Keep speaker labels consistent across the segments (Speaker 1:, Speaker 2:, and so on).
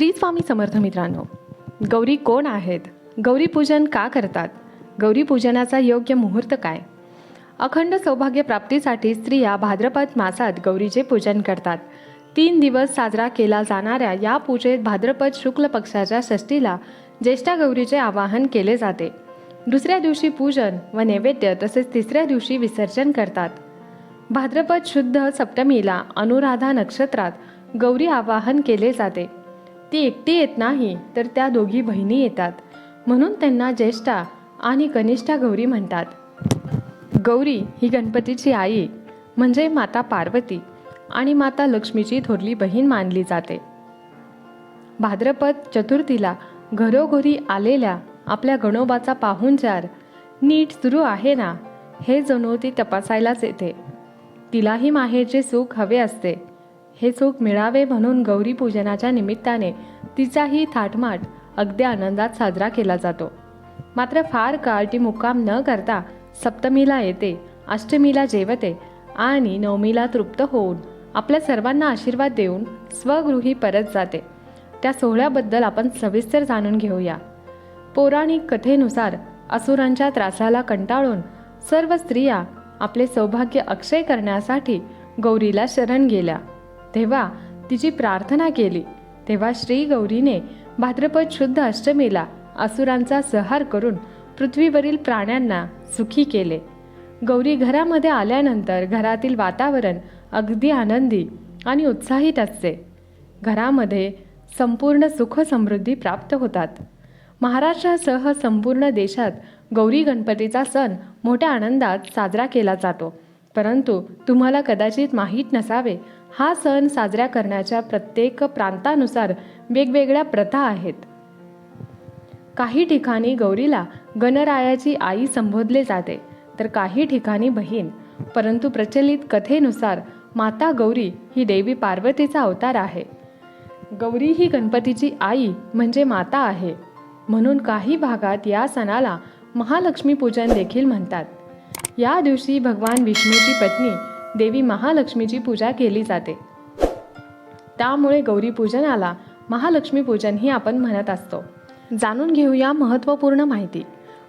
Speaker 1: श्री स्वामी समर्थ मित्रांनो गौरी कोण आहेत? गौरी पूजन का करतात? गौरी पूजनाचा योग्य मुहूर्त काय? अखंड सौभाग्य प्राप्तीसाठी स्त्रिया भाद्रपद मासात गौरीचे पूजन करतात. तीन दिवस साजरा केला जाणाऱ्या या पूजेत भाद्रपद शुक्ल पक्षाच्या षष्टीला ज्येष्ठा गौरीचे आवाहन केले जाते. दुसऱ्या दिवशी पूजन व नैवेद्य तसेच तिसऱ्या दिवशी विसर्जन करतात. भाद्रपद शुद्ध सप्तमीला अनुराधा नक्षत्रात गौरी आवाहन केले जाते. ती एकटी येत नाही तर त्या दोघी बहिणी येतात. म्हणून त्यांना ज्येष्ठा आणि कनिष्ठा गौरी म्हणतात. गौरी ही गणपतीची आई म्हणजे माता पार्वती आणि माता लक्ष्मीची थोरली बहीण मानली जाते. भाद्रपद चतुर्थीला घरोघरी आलेल्या आपल्या गणोबाचा पाहुणचार नीट सुरू आहे ना हे जणू ती तपासायलाच येते. तिलाही माहेरचे सुख हवे असते. हे सुख मिळावे म्हणून गौरी पूजनाच्या निमित्ताने तिचाही थाटमाट अगदी आनंदात साजरा केला जातो. मात्र फार काळ ती मुक्काम न करता सप्तमीला येते अष्टमीला जेवते आणि नवमीला तृप्त होऊन आपल्या सर्वांना आशीर्वाद देऊन स्वगृही परत जाते. त्या सोहळ्याबद्दल आपण सविस्तर जाणून घेऊया. पौराणिक कथेनुसार असुरांच्या त्रासाला कंटाळून सर्व स्त्रिया आपले सौभाग्य अक्षय करण्यासाठी गौरीला शरण गेल्या. तेव्हा तिची प्रार्थना केली. तेव्हा श्री गौरीने भाद्रपद शुद्ध अष्टमीला असुरांचा संहार करून पृथ्वीवरील प्राण्यांना सुखी केले. गौरी घरामध्ये आल्यानंतर घरातील वातावरण अगदी आनंदी आणि उत्साहित असते. घरामध्ये संपूर्ण सुख समृद्धी प्राप्त होतात. महाराष्ट्रासह संपूर्ण देशात गौरी गणपतीचा सण मोठ्या आनंदात साजरा केला जातो. परंतु तुम्हाला कदाचित माहीत नसावे हा सण साजरा करण्याच्या प्रत्येक प्रांतानुसार वेगवेगळ्या प्रथा आहेत. काही ठिकाणी गौरीला गणरायाची आई संबोधले जाते तर काही ठिकाणी बहीण. परंतु प्रचलित कथेनुसार माता गौरी ही देवी पार्वतीचा अवतार आहे. गौरी ही गणपतीची आई म्हणजे माता आहे म्हणून काही भागात या सणाला महालक्ष्मी पूजन देखील म्हणतात. या दिवशी भगवान विष्णूची पत्नी देवी महालक्ष्मीची पूजा केली जाते. त्यामुळे गौरीपूजनाला महालक्ष्मी पूजन ही आपण म्हणत असतो. जाणून घेऊया महत्त्वपूर्ण माहिती.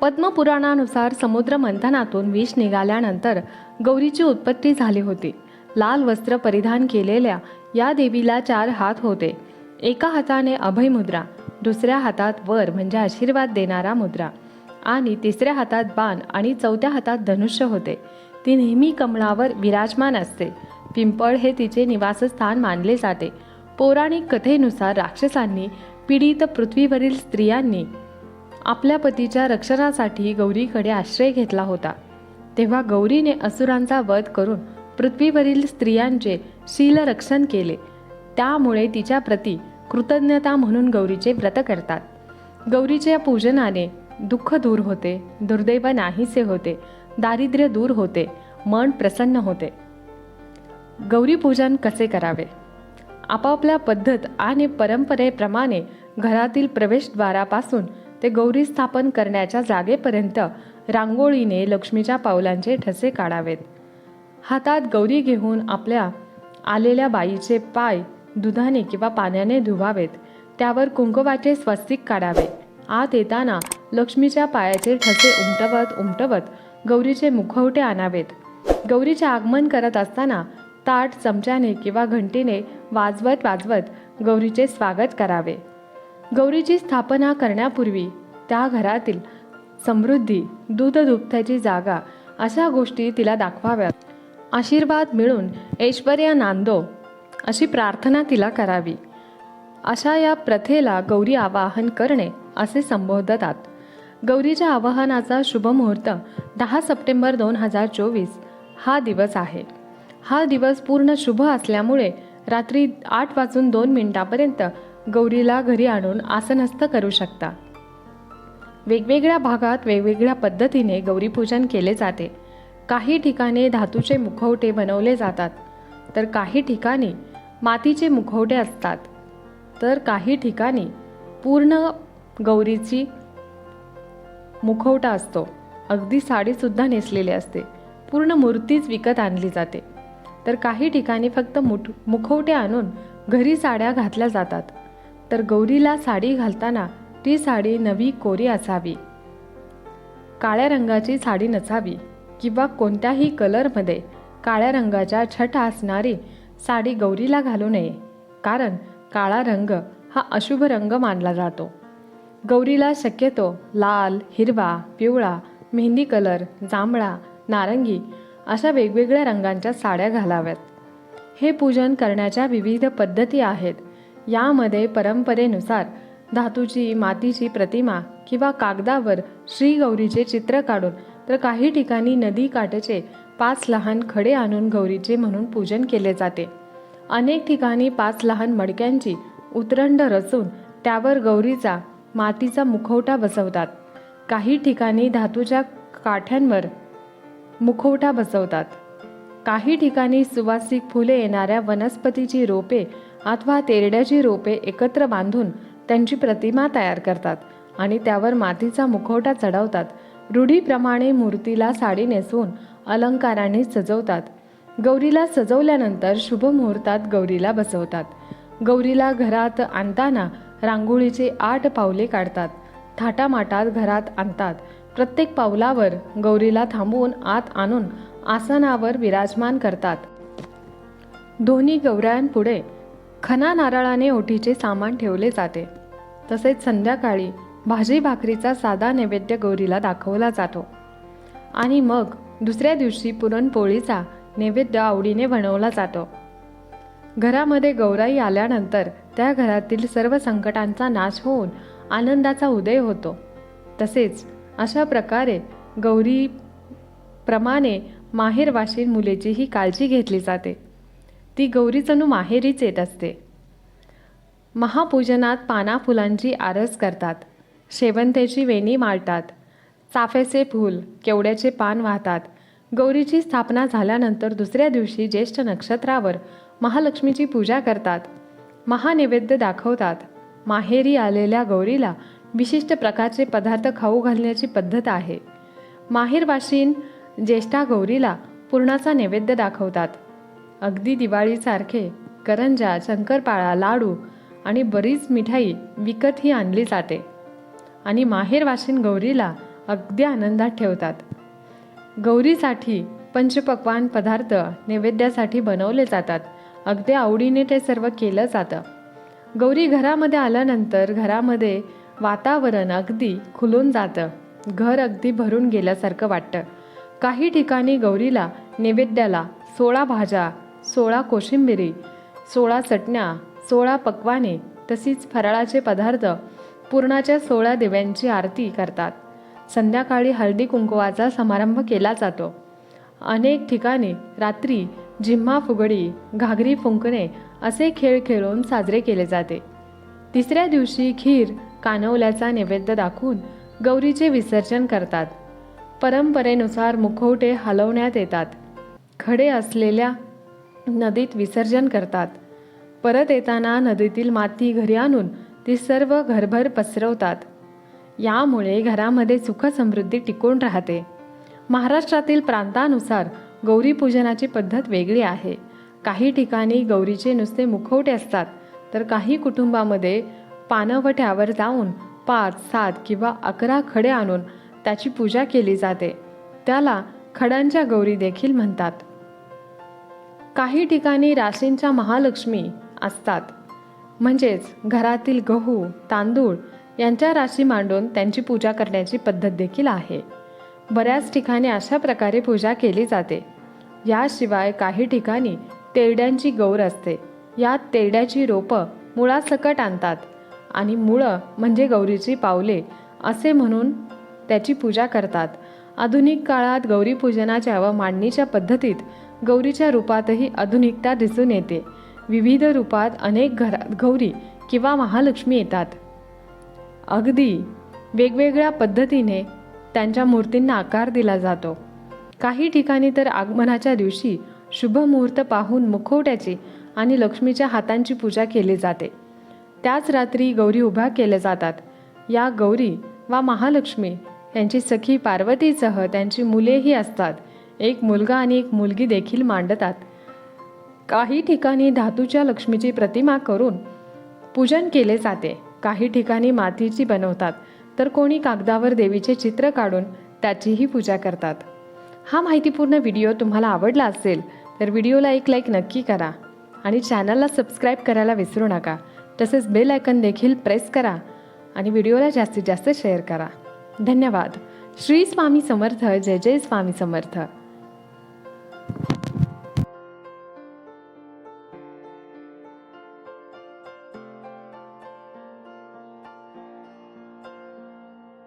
Speaker 1: पद्मपुराणानुसार समुद्र मंथनातून विष निघाल्यानंतर गौरीची उत्पत्ती झाली होती. लाल वस्त्र परिधान केलेल्या या देवीला चार हात होते. एका हाताने अभय मुद्रा दुसऱ्या हातात वर म्हणजे आशीर्वाद देणारा मुद्रा आणि तिसऱ्या हातात बाण आणि चौथ्या हातात धनुष्य होते. ती नेहमी कमळावर विराजमान असते. पिंपळ हे तिचे निवासस्थान मानले जाते. पौराणिक कथेनुसार राक्षसांनी पीडित पृथ्वीवरील स्त्रियांनी आपल्या पतीच्या रक्षणासाठी गौरीकडे आश्रय घेतला होता. तेव्हा गौरीने असुरांचा वध करून पृथ्वीवरील स्त्रियांचे शीलरक्षण केले. त्यामुळे तिच्या प्रती कृतज्ञता म्हणून गौरीचे व्रत करतात. गौरीच्या पूजनाने दुःख दूर होते दुर्दैव नाहीसे होते. दारिद्र्य दूर होते मन प्रसन्न होते. गौरी पूजन कसे करावे? आपापल्या पद्धत आणि परंपरेप्रमाणे घरातील प्रवेशद्वारापासून ते गौरी स्थापन करण्याच्या जागेपर्यंत रांगोळीने लक्ष्मीच्या पावलांचे ठसे काढावेत. हातात गौरी घेऊन आपल्या आलेल्या बाईचे पाय दुधाने किंवा पाण्याने धुवावेत. त्यावर कुंकवाचे स्वस्तिक काढावे. आत येताना लक्ष्मीच्या पायाचे ठसे उमटवत उमटवत गौरीचे मुखवटे आणावेत. गौरीचे आगमन करत असताना ताट चमच्याने किंवा घंटीने वाजवत वाजवत गौरीचे स्वागत करावे. गौरीची स्थापना करण्यापूर्वी त्या घरातील समृद्धी दूध दुभत्याची जागा अशा गोष्टी तिला दाखवाव्यात. आशीर्वाद मिळून ऐश्वर्य नांदो अशी प्रार्थना तिला करावी. अशा या प्रथेला गौरी आवाहन करणे असे संबोधतात. गौरीच्या आवाहनाचा शुभ मुहूर्त दहा सप्टेंबर दोन हजार चोवीस. हा दिवस आहे. हा दिवस पूर्ण शुभ असल्यामुळे रात्री आठ वाजून दोन मिनिटापर्यंत गौरीला घरी आणून आसनस्थ करू शकता. वेगवेगळ्या भागात वेगवेगळ्या पद्धतीने गौरीपूजन केले जाते. काही ठिकाणी धातूचे मुखवटे बनवले जातात तर काही ठिकाणी मातीचे मुखवटे असतात. तर काही ठिकाणी पूर्ण गौरीची मुखवटा असतो. अगदी साडीसुद्धा नेसलेली असते. पूर्ण मूर्तीच विकत आणली जाते. तर काही ठिकाणी फक्त मुठ मुखवटे आणून घरी साड्या घातल्या जातात. तर गौरीला साडी घालताना ती साडी नवी कोरी असावी. काळ्या रंगाची साडी नसावी किंवा कोणत्याही कलरमध्ये काळ्या रंगाच्या छटा असणारी साडी गौरीला घालू नये. कारण काळा रंग हा अशुभ रंग मानला जातो. गौरीला शक्यतो लाल हिरवा पिवळा मेहंदी कलर जांभळा नारंगी अशा वेगवेगळ्या रंगांच्या साड्या घालाव्यात. हे पूजन करण्याच्या विविध पद्धती आहेत. यामध्ये परंपरेनुसार धातूची मातीची प्रतिमा किंवा कागदावर श्री गौरीचे चित्र काढून तर काही ठिकाणी नदी काठचे पाच लहान खडे आणून गौरीचे म्हणून पूजन केले जाते. अनेक ठिकाणी पाच लहान मडक्यांची उतरंड रचून त्यावर गौरीचा मातीचा मुखवटा बसवतात. काही ठिकाणी धातूच्या काठ्यांवर मुखवटा बसवतात. काही ठिकाणी सुवासिक फुले येणाऱ्या वनस्पतीची रोपे अथवा तेरड्याची रोपे एकत्र बांधून त्यांची प्रतिमा तयार करतात आणि त्यावर मातीचा मुखवटा चढवतात. रूढीप्रमाणे मूर्तीला साडी नेसवून अलंकाराने सजवतात. गौरीला सजवल्यानंतर शुभ मुहूर्तात गौरीला बसवतात. गौरीला घरात आणताना रांगोळीचे आठ पावले काढतात. थाटामाटात घरात आणतात. प्रत्येक पावलावर गौरीला थांबवून आत आणून आसनावर विराजमान करतात. दोन्ही गौऱ्यांपुढे खना नारळाने ओटीचे सामान ठेवले जाते. तसेच संध्याकाळी भाजी भाकरीचा साधा नैवेद्य गौरीला दाखवला जातो. आणि मग दुसऱ्या दिवशी पुरणपोळीचा नैवेद्य आवडीने बनवला जातो. घरामध्ये गौराई आल्यानंतर त्या घरातील सर्व संकटांचा नाश होऊन आनंदाचा उदय होतो. तसेच अशा प्रकारे गौरी प्रमाणे माहेरवाशीन मुलेचीही काळजी घेतली जाते. ती गौरीचनू माहेरीच येत असते. महापूजनात पाना फुलांची आरस करतात. शेवंतेची वेणी माळतात. चाफ्याचे फूल केवड्याचे पान वाहतात. गौरीची स्थापना झाल्यानंतर दुसऱ्या दिवशी ज्येष्ठ नक्षत्रावर महालक्ष्मीची पूजा करतात. महानैवेद्य दाखवतात. माहेरी आलेल्या गौरीला विशिष्ट प्रकारचे पदार्थ खाऊ घालण्याची पद्धत आहे. माहेरवाशीन ज्येष्ठा गौरीला पूर्णाचा नैवेद्य दाखवतात. अगदी दिवाळीसारखे करंजा शंकरपाळा लाडू आणि बरीच मिठाई विकतही आणली जाते. आणि माहेरवाशीन गौरीला अगदी आनंदात ठेवतात. गौरीसाठी पंचपक्वान पदार्थ नैवेद्यासाठी बनवले जातात. अगदी आवडीने ते सर्व केलं जातं. गौरी घरामध्ये आल्यानंतर घरामध्ये वातावरण अगदी खुलून जातं. घर अगदी भरून गेल्यासारखं वाटतं. काही ठिकाणी गौरीला नैवेद्याला सोळा भाज्या सोळा कोशिंबिरी सोळा चटण्या सोळा पक्वाने तसेच फराळाचे पदार्थ पूर्णाच्या सोळा दिव्यांची आरती करतात. संध्याकाळी हळदी कुंकवाचा समारंभ केला जातो. अनेक ठिकाणी रात्री झिम्मा फुगडी घागरी फुंकणे असे खेळ खेळून साजरे केले जाते. तिसऱ्या दिवशी खीर कानवल्याचा नैवेद्य दाखवून गौरीचे विसर्जन करतात. परंपरेनुसार मुखवटे हलवण्यात येतात. खडे असलेल्या नदीत विसर्जन करतात. परत येताना नदीतील माती घरी आणून ती सर्व घरभर पसरवतात. यामुळे घरामध्ये सुखसमृद्धी टिकून राहते. महाराष्ट्रातील प्रांतानुसार गौरी पूजनाची पद्धत वेगळी आहे. काही ठिकाणी गौरीचे नुसते मुखवटे असतात तर काही कुटुंबामध्ये पानवट्यावर जाऊन पाच सात किंवा अकरा खडे आणून त्याची पूजा केली जाते. त्याला खड्यांच्या गौरी देखील म्हणतात. काही ठिकाणी राशींच्या महालक्ष्मी असतात. म्हणजेच घरातील गहू तांदूळ यांच्या राशी मांडून त्यांची पूजा करण्याची पद्धत देखील आहे. बऱ्याच ठिकाणी अशा प्रकारे पूजा केली जाते. याशिवाय काही ठिकाणी तेरड्यांची गौर असते. यात तेरड्याची रोपं मुळासकट आणतात आणि मुळं म्हणजे गौरीची पावले असे म्हणून त्याची पूजा करतात. आधुनिक काळात गौरीपूजनाच्या व मांडणीच्या पद्धतीत गौरीच्या रूपातही आधुनिकता दिसून येते. विविध रूपात अनेक घरात गौरी किंवा महालक्ष्मी येतात. अगदी वेगवेगळ्या पद्धतीने त्यांच्या मूर्तींना आकार दिला जातो. काही ठिकाणी तर आगमनाच्या दिवशी शुभ मुहूर्त पाहून मुखवट्याची आणि लक्ष्मीच्या हातांची पूजा केली जाते. त्याच रात्री गौरी उभ्या केल्या जातात. या गौरी वा महालक्ष्मी यांची सखी पार्वतीसह त्यांची मुलेही असतात. एक मुलगा आणि एक मुलगी देखील मांडतात. काही ठिकाणी धातूच्या लक्ष्मीची प्रतिमा करून पूजन केले जाते. काही ठिकाणी मातीची बनवतात. तर कोणी कागदावर देवीचे चित्र काढून त्याचीही पूजा करतात. हा माहितीपूर्ण व्हिडिओ तुम्हाला आवडला असेल तर व्हिडिओला एक लाईक नक्की करा आणि चॅनलला सबस्क्राईब करायला विसरू नका. तसेच बेल आयकन देखील प्रेस करा आणि व्हिडिओला जास्तीत जास्त शेअर करा. धन्यवाद. श्री स्वामी समर्थ जय जय स्वामी समर्थ.